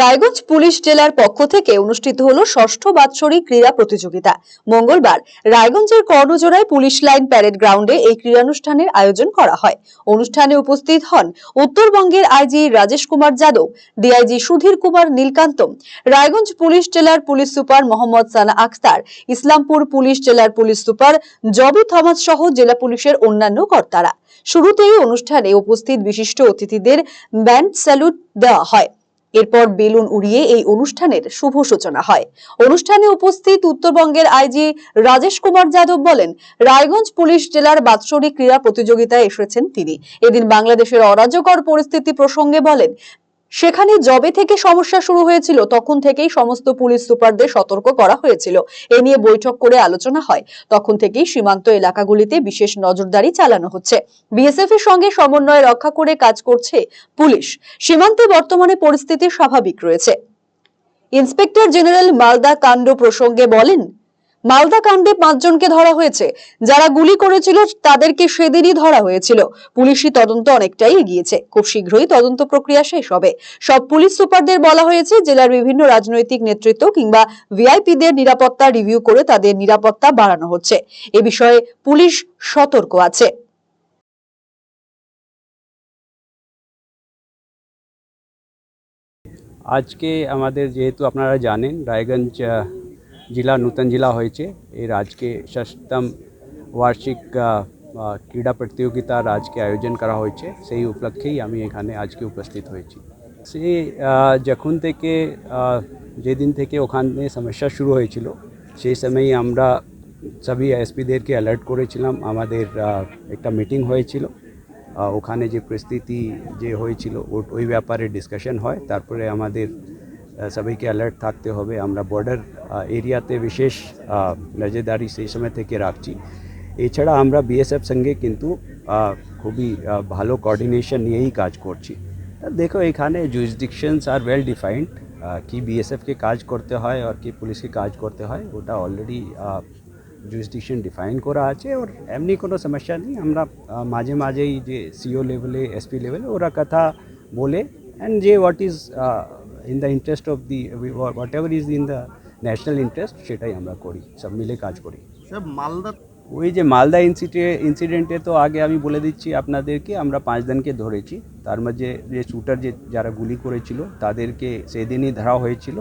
Raiganj police জেলার পক্ষ থেকে অনুষ্ঠিত হলো ষষ্ঠ বাৎসরিক ক্রীড়া প্রতিযোগিতা। মঙ্গলবার রায়গঞ্জের কর্ণজোড়ায় পুলিশ লাইন প্যারেড গ্রাউন্ডে এই ক্রীড়ানুষ্ঠানের আয়োজন করা হয়। অনুষ্ঠানে উপস্থিত হন উত্তরবঙ্গের IG Rajesh Kumar Yadav, DIG Sudhir Kumar Neelakantam Raiganj police জেলার police super Mohammad Sana Akhtar, Islampur police জেলার পুলিশ সুপার জবি থমাস সহ জেলা পুলিশের অন্যান্য কর্তারা। শুরুতেই অনুষ্ঠানে উপস্থিত বিশিষ্ট অতিথিদের ব্যান্ড স্যালুট দেওয়া হয়। এরপর বেলুন উড়িয়ে এই অনুষ্ঠানের শুভ সূচনা হয়। অনুষ্ঠানে উপস্থিত উত্তরবঙ্গের আইজি রাজেশ কুমার যাদব বলেন, রায়গঞ্জ পুলিশ জেলার বাৎসরিক ক্রীড়া প্রতিযোগিতায় এসেছেন তিনি। এদিন বাংলাদেশের অরাজকর পরিস্থিতি প্রসঙ্গে বলেন সেখানে জবে থেকে সমস্যা শুরু হয়েছিল, তখন থেকেই সমস্ত পুলিশ সুপারদের সতর্ক করা হয়েছিল। এ নিয়ে বৈঠক করে আলোচনা হয়। তখন থেকেই সীমান্ত এলাকাগুলিতে বিশেষ নজরদারি চালানো হচ্ছে। বিএসএফ এর সঙ্গে সমন্বয় রক্ষা করে কাজ করছে পুলিশ। সীমান্তে বর্তমানে পরিস্থিতি স্বাভাবিক রয়েছে। ইন্সপেক্টর জেনারেল মালদা কাণ্ড প্রসঙ্গে বলেন মালদা কাণ্ডে পাঁচজনকে ধরা হয়েছে। যারা গুলি করেছিল, তাদেরকে সেদিনই ধরা হয়েছিল। পুলিশি তদন্ত অনেকটাই এগিয়েছে। খুব শীঘ্রই তদন্ত প্রক্রিয়া শেষ হবে। সব পুলিশ সুপারদের বলা হয়েছে, জেলার বিভিন্ন রাজনৈতিক নেতৃত্ব কিংবা ভিআইপিদের নিরাপত্তা রিভিউ করে তাদের নিরাপত্তা বাড়ানো হচ্ছে। এ বিষয়ে পুলিশ সতর্ক আছে। আজকে আমাদের, যেহেতু আপনারা জানেন, রায়গঞ্জ জেলা নূতন জেলা হয়েছে এর আজকে ষষ্ঠম বার্ষিক ক্রীড়া প্রতিযোগিতার আজকে আয়োজন করা হয়েছে সেই উপলক্ষেই আমি এখানে আজকে উপস্থিত হয়েছি সে যখন থেকে যেদিন থেকে ওখানে সমস্যা শুরু হয়েছিল সেই সময়ই আমরা সবই এসপিদেরকে অ্যালার্ট করেছিলাম আমাদের একটা মিটিং হয়েছিল ওখানে যে পরিস্থিতি যে হয়েছিল ওই ব্যাপারে ডিসকাশন হয় তারপরে আমাদের সবাইকে অ্যালার্ট থাকতে হবে আমরা বর্ডার এরিয়াতে বিশেষ আহ, নজরদারি সেই সময় থেকে রাখছি এছাড়া আমরা বিএসএফ সঙ্গে কিন্তু আহ, খুবই আহ, ভালো কোঅর্ডিনেশন নিয়েই কাজ করছি তা দেখো এখানে জুরিসডিকশনস আর ওয়েল ডিফাইন্ড কি বিএসএফকে কাজ করতে হয় আর কি পুলিশকে কাজ করতে হয় ওটা অলরেডি জুরিসডিকশন ডিফাইন করা আছে ওর এমনি কোনো সমস্যা নেই আমরা আহ, মাঝে মাঝেই যে সিও লেভেলে এসপি লেভেলে ওরা কথা বলে অ্যান্ড যে what is in the interest of the whatever is in the national interest সেটাই আমরা করি সব মিলে কাজ করি। স্যার মালদা ওই যে মালদা ইনসিডে ইনসিডেন্টে তো আগে আমি বলে দিচ্ছি আপনাদেরকে আমরা পাঁচজনকে ধরেছি তার মাঝে যে শুটার যে যারা গুলি করেছিল তাদেরকে সেদিনই ধরা হয়েছিল।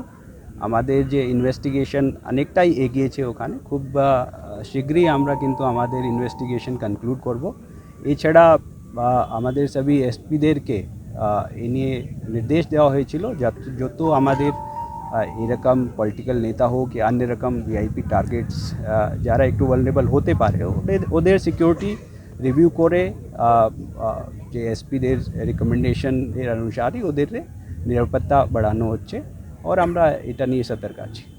আমাদের যে ইনভেস্টিগেশন অনেকটাই এগিয়েছে ওখানে খুব শীঘ্রই আমরা কিন্তু আমাদের ইনভেস্টিগেশন কনক্লুড করব। এছাড়া আমাদের সবই এসপিদেরকে এ নিয়ে নির্দেশ দেওয়া হয়েছিল যত আমাদের এরকম পলিটিক্যাল নেতা হোক অন্য রকম ভিআইপি টার্গেটস যারা একটু ভালনেবল হতে পারে, ওদের সিকিউরিটি রিভিউ করে যে এসপিদের রেকমেন্ডেশন এর অনুসারই ওদের নিরাপত্তা বাড়ানো হচ্ছে। আর আমরা এটা নিয়ে সতর্ক আছি।